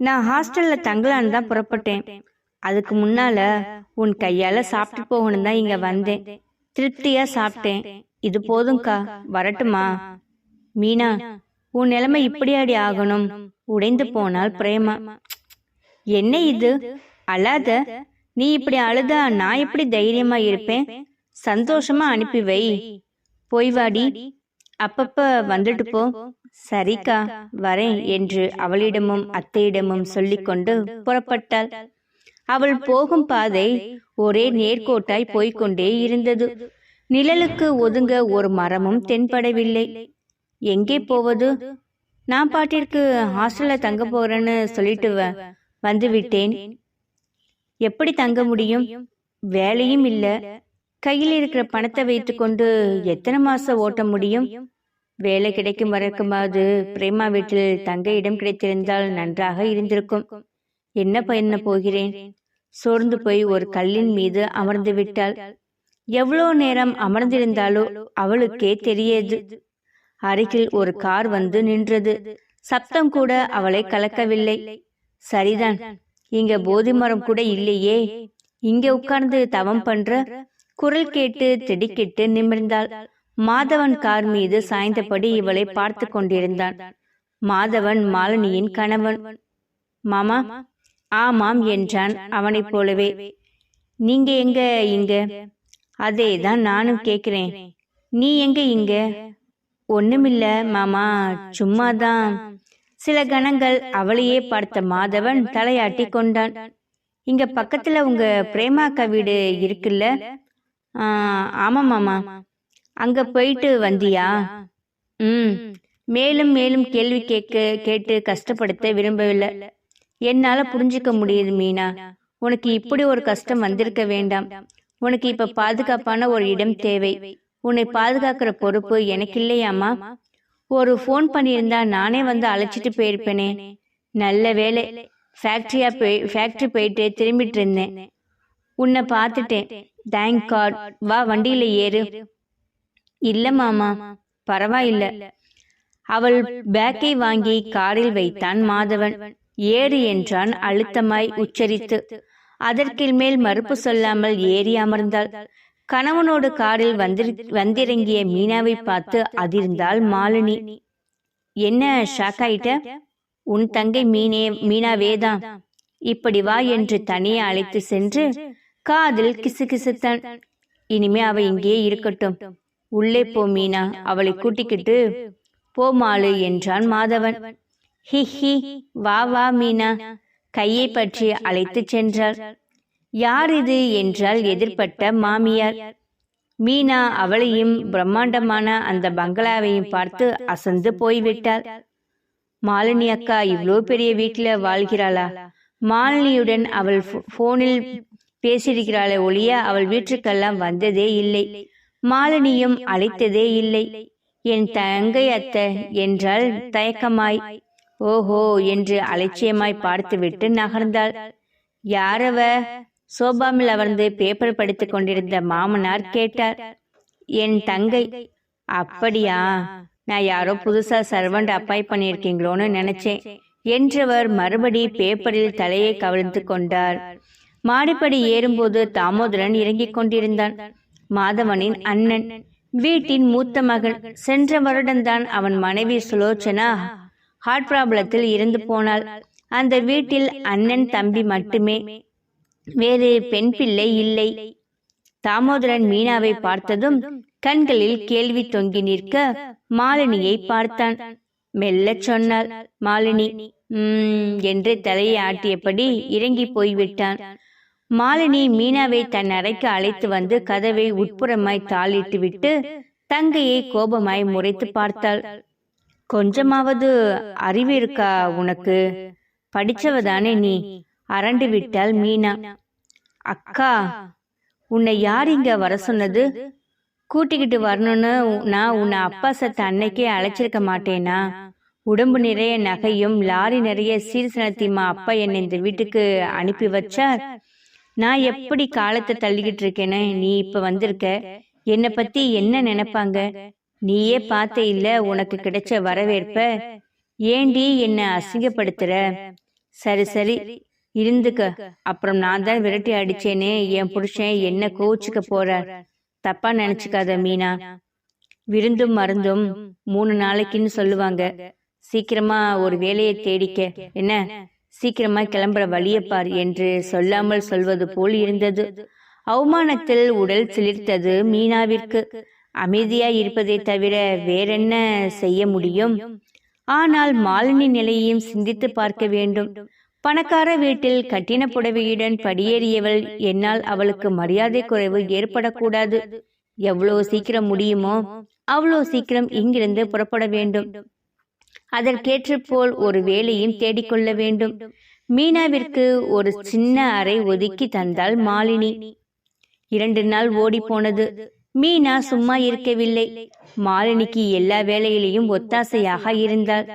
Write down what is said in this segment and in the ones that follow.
நான் ஹாஸ்டல்ல தங்கலான்னு தான் புறப்பட்டேன். அதுக்கு முன்னால உன் கையால சாப்பிட்டு போகணும் தான் இங்க வந்தேன். திருப்தியா சாப்பிட்டேன். இது போதும்க்கா? வரட்டுமா? மீனா உன் நிலைமை இப்படியாடி ஆகணும். உடைந்து போனால் பிரேமா. என்ன இது? அழாத? நீ இப்படி அழுதா நான் எப்படி தைரியமா இருப்பேன்? சந்தோஷமா அனுப்பி வை. போய் வாடி. அப்பப்ப வந்துட்டு போ. சரிக்கா வரேன் என்று அவளிடமும் அத்தையிடமும் சொல்லிக்கொண்டு புறப்பட்டாள். அவள் போகும் பாதை ஒரே நேர்கோட்டாய் போய்க்கொண்டே இருந்தது. நிழலுக்கு ஒதுங்க ஒரு மரமும் தென்படவில்லை. எங்கே போவது? நான் பாட்டிற்கு ஹாஸ்டல்ல தங்க போறேன்னு சொல்லிட்டு வ- வந்து விட்டேன். எப்படி தங்க முடியும்? வேலையும் இல்ல. கையில் இருக்கிற பணத்தை வைத்துக்கொண்டு எத்தனை மாசம் ஓட்ட முடியும்? வேலை கிடைக்கும் வரைக்குமாவது பிரேமா வீட்டில் தங்க இடம் கிடைத்திருந்தால் நன்றாக இருந்திருக்கும். என்ன பண்ண போகிறேன்? சோர்ந்து போய் ஒரு கல்லின் மீது அமர்ந்து விட்டாள். எவ்வளோ நேரம் அமர்ந்திருந்தாலோ அவளுக்கே தெரியாது. அருகில் ஒரு கார் வந்து நின்றது. சப்தம் கூட அவளை கலக்கவில்லை. சரிதான் இங்க போதி மரம் கூட இல்லையே. இங்க உட்கார்ந்து தவம் பண்ற குரல் கேட்டு திடுக்கிட்டு நிமிர்ந்தாள். மாதவன் கார் மீது சாய்ந்தபடி இவளை பார்த்து கொண்டிருந்தான். மாதவன் மாலினியின் கணவன். மாமா ஆமாம் என்றான் அவனைப் போலவே. நீங்க எங்க இங்க? அதே தான் நானும் கேக்குறேன் நீ எங்க இங்க? ஒண்ணுமில்ல மாமா சும்மாதான். சில கணங்கள் அவளையே பார்த்த மாதவன் தலையாட்டி கொண்டான். இங்க பக்கத்துல உங்க பிரேமாக்கா வீடு இருக்குல்ல? ஆ, மாமா. அங்க போயிட்டு வந்தியா? ம். மேலும் மேலும் கேள்வி கேட்க கேட்டு கஷ்டப்படுத்த விரும்பவில்லை. என்னால புரிஞ்சுக்க முடியுது மீனா. உனக்கு இப்படி ஒரு கஷ்டம் வந்திருக்க வேண்டாம். உனக்கு இப்ப பாதுகாப்பான ஒரு இடம் தேவை. உன்னை பாதுகாக்கிற பொறுப்பு எனக்கு இல்லையாமா ஒரு ஃபோன் பண்ணியிருந்தா நானே வந்து அழைச்சிட்டு போயிருப்பேனே. நல்ல வேலை ஃபேக்டரியா போய் ஃபேக்டரி போயிட்டு திரும்பிட்டு இருந்தேன். உன்னை பார்த்துட்டேன். தேங்க் காட் வா வண்டியில ஏறு. இல்ல மாமா. பரவாயில்ல. அவள் பேக்கை வாங்கி காரில் வைத்தான் மாதவன். ஏறு என்றான் அழுத்தமாய் உச்சரித்து. அதற்கில் மேல் மறுப்பு சொல்லாமல் ஏறி அமர்ந்தாள். கணவனோடு காரில் வந்திரு வந்திறங்கிய மீனாவை பார்த்து அதிர்ந்தாள் மாலினி. என்ன ஷாக் ஆயிட்ட? உன் தங்கை மீனே மீனாவேதான். இப்படி வா என்று தனியே அழைத்து சென்று காதில் கிசுகிசுத்தான். இனிமே அவ இங்கேயே இருக்கட்டும். உள்ளே போ மீனா. அவளை கூட்டிக்கிட்டு போ மாலு என்றான் மாதவன். He he. வா வா மீனா. கையை பற்றி அழைத்துச் சென்றாள். யார் இது என்றால் எதிர்பட்ட மாமியார். மீனா அவளையும் பிரம்மாண்டமான அந்த பங்களாவையும் பார்த்து அசந்து போய்விட்டாள். மாலினி அக்கா இவ்வளோ பெரிய வீட்டில் வாழ்கிறாளா? மாலினியுடன் அவள் போனில் பேசியிருக்கிறாளே ஒழிய அவள் வீட்டுக்கெல்லாம் வந்ததே இல்லை. மாலினியும் அழைத்ததே இல்லை. என் தங்கை அத்தை என்றால் தயக்கமாய். ஓஹோ என்று அலட்சியமாய் பார்த்துவிட்டு நகர்ந்தாள். யாரவ? சோபாமில் அமர்ந்து பேப்பர் படித்துக் கொண்டிருந்த மாமனார் கேட்டார். என் தங்கை. அப்படியா? நான் யாரோ புதுசா சர்வண்ட் அப்பாய் பண்ணியிருக்கீங்களோன்னு நினைச்சேன் என்றவர் மறுபடி பேப்பரில் தலையை கவிழ்த்து கொண்டார். மாடிப்படி ஏறும்போது தாமோதரன் இறங்கிக் கொண்டிருந்தான். மாதவனின் அண்ணன் வீட்டின் மூத்த மகன் சென்ற வருடம்தான் அவன் மனைவி சுலோச்சனா ஹார்ட் ப்ராப்ளத்தில் இருந்து போனாள். அந்த வீட்டில் அண்ணன் தம்பி மட்டுமே. வேறு பெண் பிள்ளை இல்லை. தாமோதரன் மீனாவை பார்த்ததும் கண்களில் கேள்வி தொங்கி நிற்க மாலினியை பார்த்தான். மெல்ல சொன்னாள் மாலினி உம் என்று தலையை ஆட்டியபடி இறங்கி போய்விட்டான். மாலினி மீனாவை தன் அறைக்கு அழைத்து வந்து கதவை உட்புறமாய் தாளிட்டு விட்டு தங்கையை கோபமாய் முறைத்து பார்த்தாள். கொஞ்சமாவது அறிவு இருக்கா உனக்கு? படிச்சவதானே நீ? அரண்டு விட்டாள் மீனா. அக்கா உன்னை யார் இங்க வர சொன்னது? கூட்டிக்கிட்டு வரணும்னு நான் உன்னை அப்பா சத்த அன்னைக்கே அழைச்சிருக்க மாட்டேனா? உடம்பு நிறைய நகையும் லாரி நிறைய சீர்சனத்திமா அப்பா என்னை இந்த வீட்டுக்கு அனுப்பி வச்சார்? நான் எப்படி காலத்தை தள்ளிக்கிட்டு இருக்கேன்னு நீ இப்ப வந்திருக்க என்னை பத்தி என்ன நினைப்பாங்க? நீயே பார்த்த இல்ல உனக்கு கிடைச்ச வரவேற்ப? ஏண்டி என்ன அசிங்கப்படுத்துற? சரி சரி இருந்துக்க. அப்புறம் நான் தான் விரட்டி அடிச்சேனே என் புருஷன் என்ன கோச்சுக்க போறார் தப்பா நினைச்சுக்காத மீனா. விருந்தும் மருந்தும் மூணு நாளைக்குன்னு சொல்லுவாங்க. சீக்கிரமா ஒரு வேலையை தேடிக்க. என்ன? சீக்கிரமா கிளம்புற வழியை பார் என்று சொல்லாமல் சொல்வது போல் இருந்தது. அவமானத்தில் உடல் சிலிர்த்தது மீனாவிற்கு. அமைதியா இருப்பதை தவிர வேறென்ன செய்ய முடியும்? ஆனால் மாலினி நிலையையும் சிந்தித்து பார்க்க வேண்டும். பணக்கார வீட்டில் கட்டின புடவையுடன் படியேறியவள் என்னால் அவளுக்கு மரியாதை குறைவு ஏற்படக்கூடாது. எவ்வளவு சீக்கிரம் முடியுமோ அவ்வளோ சீக்கிரம் இங்கிருந்து புறப்பட வேண்டும். அதற்கேற்று போல் ஒரு வேலையும் தேடிக்கொள்ள வேண்டும். மீனாவிற்கு ஒரு சின்ன அறை ஒதுக்கி தந்தாள் மாலினி. இரண்டு நாள் ஓடி போனது மீனா சும்மா இருக்கவில்லை. மாலினிக்கு எல்லா வேலையிலையும் ஒத்தாசையாக இருந்தாள்.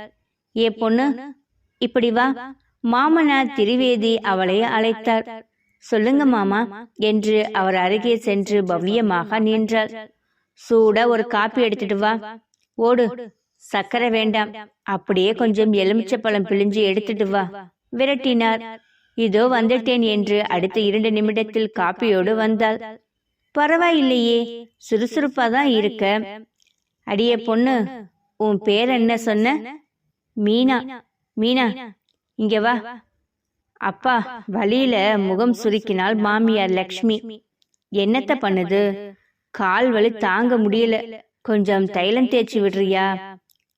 ஏ பொண்ணு இப்படி வா. மாமனார் திரிவேதி அவளை அழைத்தார் சொல்லுங்க மாமா என்று அவர் அருகே சென்று பவ்யமாக நின்றாள். சூட ஒரு காப்பி எடுத்துட்டு வா. ஓடு. சக்கரை வேண்டாம். அப்படியே கொஞ்சம் எலுமிச்சப்பழம் பிழிஞ்சு எடுத்துட்டு வா. விரட்டினார். இதோ வந்துட்டேன் என்று அடுத்த இரண்டு நிமிடத்தில் காப்பியோடு வந்தாள். பரவாயில்லையே சுறுசுறுப்பா தான் இருக்க. அடியே பொண்ணு உன் பேர் என்ன சொன்ன? மீனா. மீனா. இங்க வா. அப்பா வழியில முகம் சுருக்கினாள் மாமியார் லக்ஷ்மி. என்னத்த பண்ணுது? கால் வலி தாங்க முடியல. கொஞ்சம் தைலம் தேய்ச்சி விடுறியா?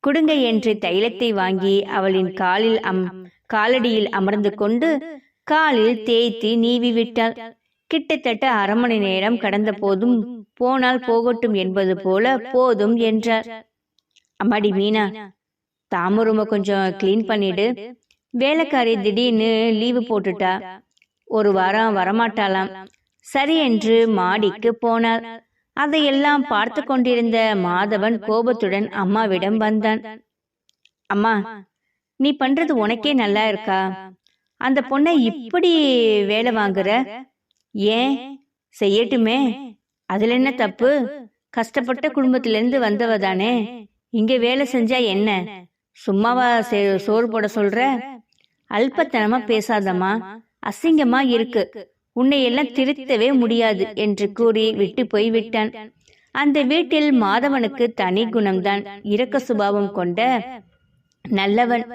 குடுங்க என்று தைலத்தை வாங்கி அவளின் காலில் அம் காலடியில் அமர்ந்து கொண்டு காலில் தேய்த்து நீவி விட்டாள் கிட்டத்தட்ட அரை மணி நேரம் கடந்த போதும் போனால் போகட்டும் என்பது போல போதும் என்றார் அம்மாடி மீனா தாமரூம கொஞ்சம் கிளீன் பண்ணிடு. வேலைக்காரி திடீர்னு லீவு போட்டுட்டா. ஒரு வாரம் வரமாட்டாளாம். சரி என்று மாடிக்கு போனாள். அதையெல்லாம் பார்த்து கொண்டிருந்த மாதவன் கோபத்துடன் அம்மாவிடம் வந்தான். அம்மா நீ பண்றது உனக்கே நல்லா இருக்கா? அந்த பொண்ணை இப்படி வேலை வாங்குற? ஏன்? செய்யட்டுமே. அதுல என்ன தப்பு? கஷ்டப்பட்ட குடும்பத்திலிருந்து வந்தவ தானே இங்க வேலை செஞ்சா என்ன? சும்மாவா சே- சோறு போட சொல்ற? அல்பத்தனமா பேசாதம்மா. அசிங்கமா இருக்கு. உன்னை எல்லாம் திருத்தவே முடியாது என்று கூறி விட்டு போய் விட்டான் அந்த வீட்டில் மாதவனுக்கு தனி குணம்தான். இரக்க சுபாவம் கொண்ட நல்லவன்.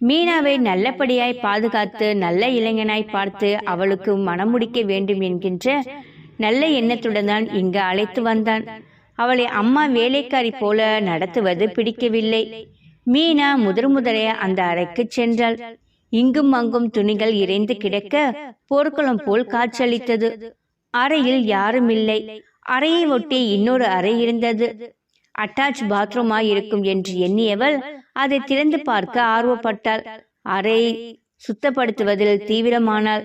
மீனாவை நல்லபடியாய் பாதுகாத்து நல்ல இளைஞனாய் பார்த்து அவளுக்கு மனம் முடிக்க வேண்டும் என்கின்ற நல்ல எண்ணத்துடன் தான் இங்கு அழைத்து வந்தான். அவளை அம்மா வேலைக்காரி போல நடத்துவது பிடிக்கவில்லை. மீனா முதன் முதலே அந்த அறைக்கு சென்றாள். இங்கும் அங்கும் துணிகள் இறைந்து கிடக்க போர்க்குளம் போல் காட்சியளித்தது. அறையில் யாரும் இல்லை அறையை ஒட்டி இன்னொரு அறை இருந்தது. அட்டாச் பாத்ரூமாய் இருக்கும் என்று எண்ணியவள் அதை திறந்து பார்க்க ஆர்வப்பட்டாள். அறை சுத்தப்படுத்துவதில் தீவிரமானாள்.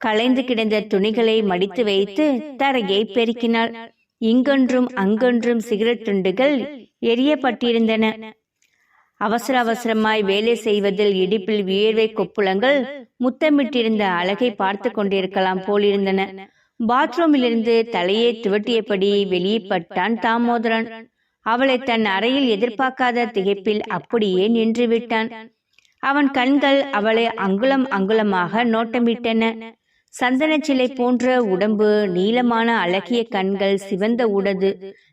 களைந்து கிடந்த துணிகளை மடித்து வைத்து தரையை பெருக்கினாள். இங்கொன்றும் அங்கொன்றும் சிகரெட் துண்டுகள் எரியப்பட்டிருந்தன. அவசர அவசரமாய் வேலை செய்வதில் இடிப்பில் வியர்வை கொப்புளங்கள் முத்தமிட்டிருந்த அழகை பார்த்து கொண்டிருக்கலாம் போலிருந்தன. பாத்ரூமிலிருந்து தலையை துவட்டியபடி வெளியே பட்டான் தாமோதரன். அவளை தன் அறையில் எதிர்பார்க்காத திகைப்பில் அப்படியே நின்று விட்டான் அவன் கண்கள் அவளை அங்குலம் அங்குலமாக நோட்டமிட்டன. சந்தன சிலை போன்ற உடம்பு நீளமான அழகிய கண்கள் சிவந்த உடது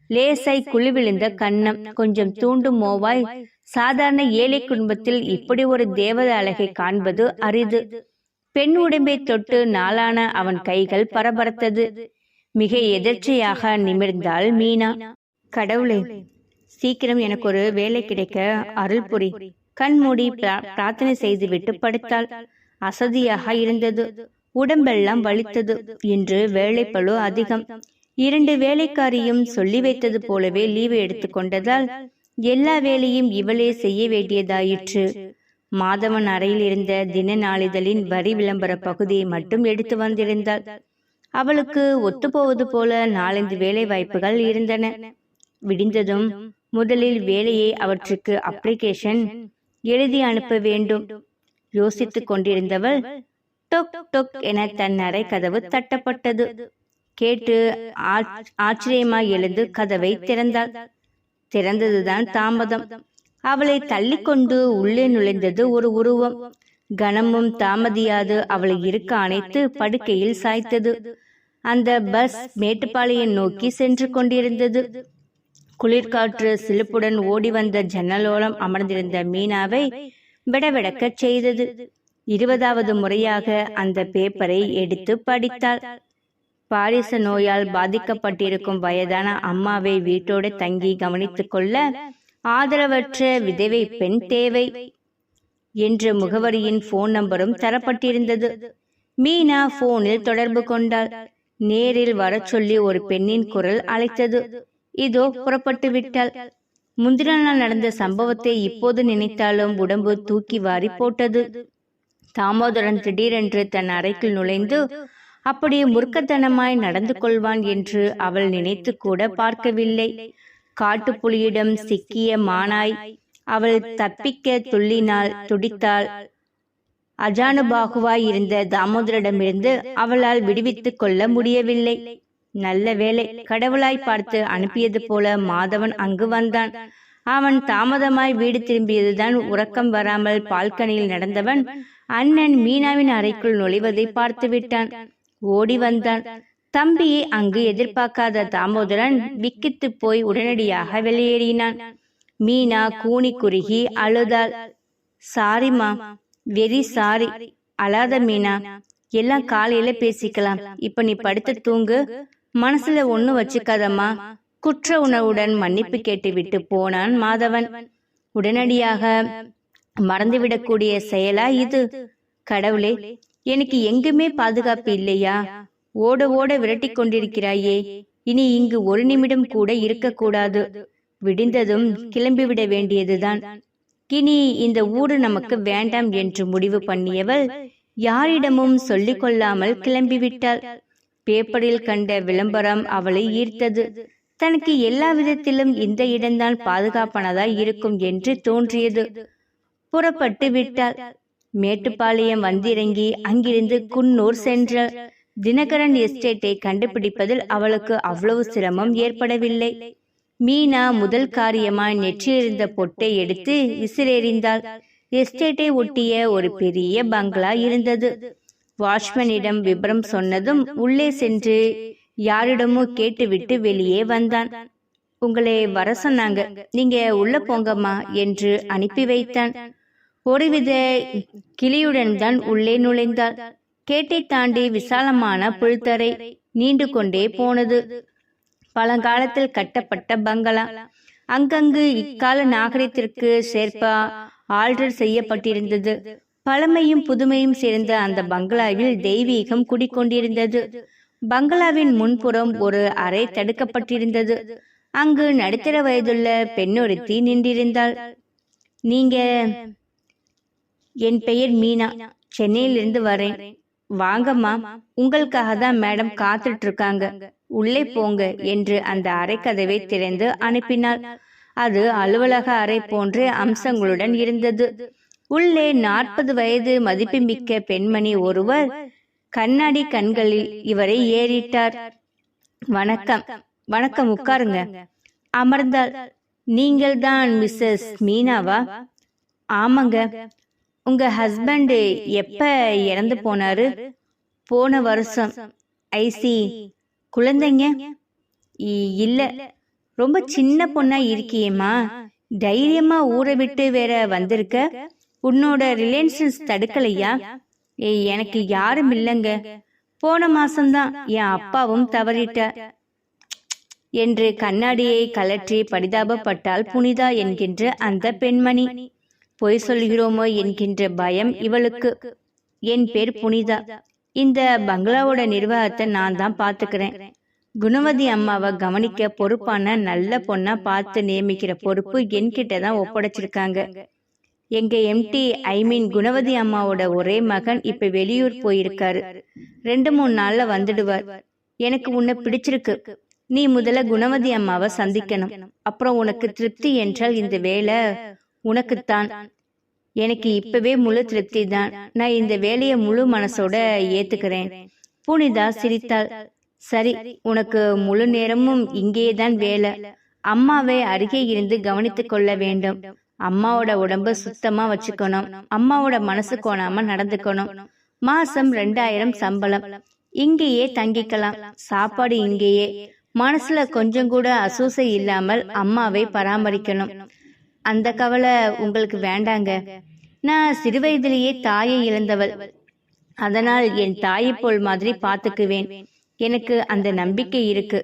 லேசாய் குழுவிழுந்த கன்னம் கொஞ்சம் தூண்டும் மோவாய் சாதாரண ஏழை குடும்பத்தில் இப்படி ஒரு தேவத அழகை காண்பது அரிது. பெண் உடம்பை தொட்டு நாளான அவன் கைகள் பரபரத்தது. மிக எதிர்ச்சியாக நிமிர்ந்தாள் மீனா. கடவுளே சீக்கிரம் எனக்கு ஒரு வேலை கிடைக்க அருள் புரி. கண் மூடி பிரா- பிரார்த்தனை செய்துவிட்டு படுத்தாள். அசதியாக இருந்தது. உடம்பெல்லாம் வலித்தது இன்று வேலைப்பழு அதிகம். இரண்டு வேலைக்காரியும் சொல்லி வைத்தது போலவே லீவு எடுத்துக்கொண்டதால் எல்லா வேலையும் இவளே செய்ய வேண்டியதாயிற்று. மாதவன் அறையில் இருந்த தின நாளிதழின் வரி விளம்பர பகுதியை மட்டும் எடுத்து வந்திருந்தாள். அவளுக்கு ஒத்துப்போவது போல நாலஞ்சு வேலை வாய்ப்புகள் இருந்தன. விடிந்ததும் முதலில் வேலையை அவற்றுக்கு அப்ளிகேஷன் எழுதி அனுப்ப வேண்டும். யோசித்துக் கொண்டிருந்தவள் டொக் டொக் என தன் அறை கதவு தட்டப்பட்டது. கேட்டு ஆச்சரியமாய் எழுந்து கதவை திறந்தாள். திறந்ததுதான் தாமதம். அவளை தள்ளிக்கொண்டு உள்ளே நுழைந்தது ஒரு உருவம். கணமும் தாமதியாது. அவளை இருக்க அணைத்து படுக்கையில் சாய்த்தது. அந்த பஸ் மேட்டுப்பாளையம் நோக்கி சென்று கொண்டிருந்தது. குளிர்காற்று சிலுப்புடன் ஓடி வந்த ஜன்னலோரம் அமர்ந்திருந்த மீனாவை விடவிடக்கச் செய்தது. இருபதாவது முறையாக அந்த பேப்பரை எடுத்து படித்தாள். பாரிச நோயால் பாதிக்கப்பட்டிருக்கும் வயதான அம்மாவை வீட்டோடு தங்கி கவனித்துக் கொள்ள ஆதரவற்ற விதவை பெண் தேவை என்ற முகவரியின் போன் நம்பரும் தரப்பட்டிருந்தது. மீனா போனில் தொடர்பு கொண்டாள். நேரில் வர சொல்லி ஒரு பெண்ணின் குரல் அழைத்தது. இதோ புறப்பட்டு விட்டாள். முந்தின நாள் நடந்த சம்பவத்தை இப்போது நினைத்தாலும் உடம்பு தூக்கி வாரி போட்டது. தாமோதரன் திடீரென்று தன் அறைக்குள் நுழைந்து அப்படியே முறுக்கத்தனமாய் நடந்து கொள்வான் என்று அவள் நினைத்து கூட பார்க்கவில்லை. காட்டுப்புலியிடம் சிக்கிய மானாய் அவள் தப்பிக்க துள்ளினாள் துடித்தாள். அஜானுபாகுவாய் இருந்த தாமோதரிடமிருந்து அவளால் விடுவித்துக் கொள்ள முடியவில்லை. நல்ல வேளை கடவுளாய் பார்த்து அனுப்பியது போல மாதவன் அங்கு வந்தான். அவன் தாமதமாய் வீடு திரும்பியதுதான் உறக்கம் வராமல் பால்கனியில் நடந்தவன் அண்ணன் மீனாவின் அறைக்குள் நுழைவதை பார்த்து விட்டான் ஓடி வந்தான். தம்பியை அங்கு எதிர்பார்க்காத தாமோதரன் விக்கித்து போய் உடனடியாக வெளியேறினான். மீனா கூனி குறுகி அழுதாள். சாரிமா வெரி சாரி. அழாத மீனா. எல்லாம் காலையில பேசிக்கலாம். இப்ப நீ படுத்து தூங்கு. மனசுல ஒண்ணு வச்சுக்காதம்மா. குற்ற உணர்வுடன் மன்னிப்பு கேட்டு விட்டு போனான் மாதவன். உடனடியாக மறந்துவிடக்கூடிய செயலா இது? கடவுளே எனக்கு எங்குமே பாதுகாப்பு இல்லையா? ஓட ஓட விரட்டி கொண்டிருக்கிறாயே. இனி இங்கு ஒரு நிமிடம் கூட இருக்கக்கூடாது. விடிந்ததும் கிளம்பிவிட வேண்டியதுதான். இனி இந்த ஊரு நமக்கு வேண்டாம் என்று முடிவு பண்ணியவள் யாரிடமும் சொல்லிக் கொள்ளாமல் கிளம்பிவிட்டாள். பேப்பரில் கண்ட விளம்பரம் அவளை ஈர்த்தது. தனக்கு எல்லா விதத்திலும் இந்த இடம்தான் பாதுகாப்பானதாய் இருக்கும் என்று தோன்றியது. புறப்பட்டு விட்டாள். மேட்டுப்பாளையம் வந்திறங்கி அங்கிருந்து குன்னூர் சென்றாள் தினகரன் எஸ்டேட்டை கண்டுபிடிப்பதில் அவளுக்கு அவ்வளவு சிரமம் ஏற்படவில்லை. மீனா முதல் காரியமாய் நெற்றியிருந்த பொட்டை எடுத்து விசிறெறிந்தாள். எஸ்டேட்டை ஒட்டிய ஒரு பெரிய பங்களா இருந்தது. வாட்ச்மேனிடம் விபரம் சொன்னதும் உள்ளே சென்று யாரிடமோ கேட்டுவிட்டு வெளியே வந்தான். உங்களை வர சொன்னாங்க. நீங்க உள்ள போங்கம்மா என்று அனுப்பி வைத்தான். ஒருவித கிளியுடன் தான் உள்ளே நுழைந்தாள். கேட்டை தாண்டி விசாலமான புல்தரை நீண்டு கொண்டே போனது. பழங்காலத்தில் கட்டப்பட்ட பங்களா. அங்கங்கு இக்கால நாகரிகத்திற்கு சேர்ப்ப ஆல்டர் செய்யப்பட்டிருந்தது. பழமையும் புதுமையும் சேர்ந்த அந்த பங்களாவில் தெய்வீகம் குடிக்கொண்டிருந்தது. பங்களாவின் முன்புறம் ஒரு அறை தடுக்கப்பட்டிருந்தது. அங்கு நடுத்தர வயதுள்ள பெண்ணொருத்தி நின்றிருந்தாள். நீங்க என் பெயர் மீனா. சென்னையிலிருந்து வரேன். வாங்கம்மா உங்களுக்காக தான் மேடம் காத்துட்டு இருக்காங்க உள்ளே போங்க என்று அந்த அறைக்கதவை திறந்து அனுப்பினாள். அது அலுவலக அறை போன்ற அம்சங்களுடன் இருந்தது. உள்ளே நாற்பது வயது மதிப்புமிக்க பெண்மணி ஒருவர் கண்ணாடி கண்களில் இவரை ஏறிட்டார். வணக்கம். வணக்கம். உட்காருங்க. அமர்ந்தாள். நீங்கள் தான் மிஸ்ஸஸ் மீனாவா? ஆமாங்க. உங்க ஹஸ்பண்ட் எப்ப இறந்து போனாரு? போன வருஷம். ஐசி குழந்தைங்க? இல்ல. ரொம்ப சின்ன பொண்ணா இருக்கியேம்மா. தைரியமா ஊரை விட்டு வேற வந்திருக்க. உன்னோட ரிலேஷன்ஸ் தடுக்கலையா? எனக்கு யாரும் இல்லைங்க. போன மாசம்தான் என் அப்பாவும் தவறிட்டார் என்று கண்ணாடியை கலற்றி பரிதாபப்பட்டாள் புனிதா என்கின்ற அந்த பெண்மணி. பொய் சொல்கிறோமோ என்கின்ற பயம் இவளுக்கு. என் பேர் புனிதா. இந்த பங்களாவோட நிர்வாகத்தை நான் தான் பாத்துக்கிறேன் குணவதி அம்மாவை கவனிக்க பொறுப்பான நல்ல பொண்ணா பார்த்து நியமிக்கிற பொறுப்பு என்கிட்ட தான் ஒப்படைச்சிருக்காங்க. எங்க எம்டி ஐ மீன் குணவதி அம்மாவோட ஒரே மகன் இப்ப வெளியூர் போயிருக்காரு. ரெண்டு மூணு நாள்ல வந்துடுவார். எனக்கு உன்னை பிடிச்சிருக்கு. நீ முதல்ல குணவதி அம்மாவை சந்திக்கணும். அப்புறம் உனக்கு திருப்தி என்றால் இந்த வேலை உனக்குத்தான். எனக்கு இப்பவே முழு திருப்தி தான் நான் இந்த வேலையை முழு மனசோட ஏத்துக்கிறேன். புனிதா சிரித்தாள். சரி உனக்கு முழு நேரமும் இங்கேதான் வேலை. அம்மாவை அருகே இருந்து கவனித்துக் கொள்ள வேண்டும். அம்மாவோட உடம்ப சுத்தமா வச்சுக்கணும். அம்மாவோட மனசு கோணாம நடந்துக்கணும். மாசம் ரெண்டாயிரம் சம்பளம். இங்கேயே தங்கிக்கலாம். சாப்பாடு இங்கேயே. மனசுல கொஞ்சம் கூட அசூசை இல்லாமல் அம்மாவை பராமரிக்கணும். அந்த கவலை உங்களுக்கு வேண்டாங்க. நான் சிறுவயதிலேயே தாயை இழந்தவள். அதனால் என் தாயை போல் மாதிரி பார்த்துக்குவேன். எனக்கு அந்த நம்பிக்கை இருக்கு.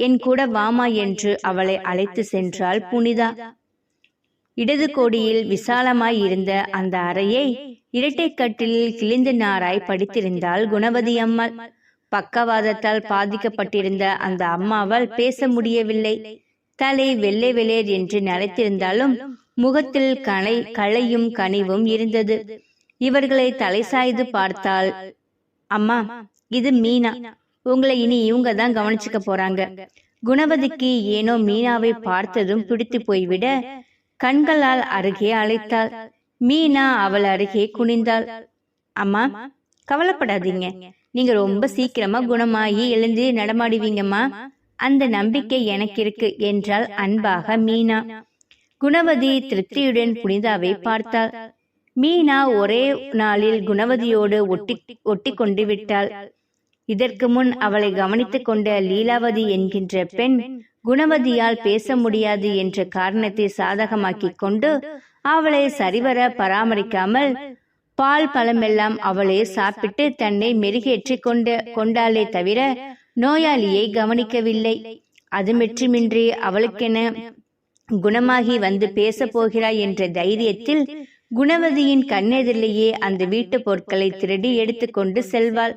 என் கூட வாமா என்று அவளை அழைத்து சென்றாள் புனிதா. இடது கோடியில் விசாலமாய் இருந்த அந்த அறையை இரட்டை கட்டிலில் கிழிந்த நாராய் படித்திருந்தாள் குணவதி அம்மாள். பக்கவாதத்தால் பாதிக்கப்பட்டிருந்த அந்த அம்மாவால் பேச முடியவில்லை. தலை வெள்ளை வெளியர் என்று நிலைத்திருந்தாலும் முகத்தில் கலை களையும் கனிவும் இருந்தது. இவர்களை தலை சாய்து பார்த்தால் அம்மா இது மீனா. உங்களை இனி இவங்க தான் கவனிச்சுக்க போறாங்க. குணவதிக்கு ஏனோ மீனாவை பார்த்ததும் பிடித்து போய்விட கண்களால் அருகே அழைத்தாள். மீனா அவள் அருகே குனிந்தாள். அம்மா கவலைப்படாதீங்க. நீங்க ரொம்ப சீக்கிரமா குணமாகி எழுந்து நடமாடுவீங்கம்மா. அந்த நம்பிக்கை எனக்கு இருக்கு என்றாள் அன்பாக மீனா. குணவதி திருப்தியுடன் புனிதாவை பார்த்தாள். மீனா ஒரே நாளில் குணவதியோடு ஒட்டி ஒட்டி கொண்டு விட்டாள். இதற்கு முன் அவளை கவனித்துக் கொண்ட லீலாவதி என்கின்ற பெண் குணவதியால் பேச முடியாது என்ற காரணத்தை சாதகமாக்கிக் கொண்டு அவளை சரிவர பராமரிக்காமல் பால் பழமெல்லாம் அவளே சாப்பிட்டு தன்னை மெருகேற்றி கொண்டு கொண்டாளே தவிர நோயாளியை கவனிக்கவில்லை. அது மெற்றுமின்றி அவளுக்கென குணமாகி வந்து பேச போகிறாய் என்ற தைரியத்தில் குணவதியின் கண்ணெதிரிலேயே அந்த வீட்டு பொருட்களை திருடி எடுத்துக்கொண்டு செல்வாள்.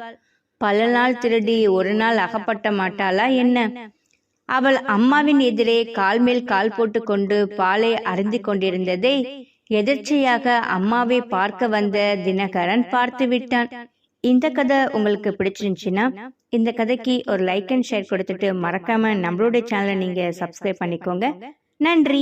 பல நாள் திருடி ஒரு நாள் அகப்பட்ட மாட்டாளா என்ன? அவள் அம்மாவின் எதிரே கால் மேல் கால் போட்டுக்கொண்டு பாலை அருந்தி கொண்டிருந்ததை எதிர்ச்சையாக அம்மாவை பார்க்க வந்த தினகரன் பார்த்து விட்டான் இந்த கதை உங்களுக்கு பிடிச்சிருந்துச்சுன்னா இந்த கதைக்கு ஒரு லைக் அண்ட் ஷேர் கொடுத்துட்டு மறக்காம நம்மளுடைய சேனலை நீங்க சப்ஸ்கிரைப் பண்ணிக்கோங்க. நன்றி.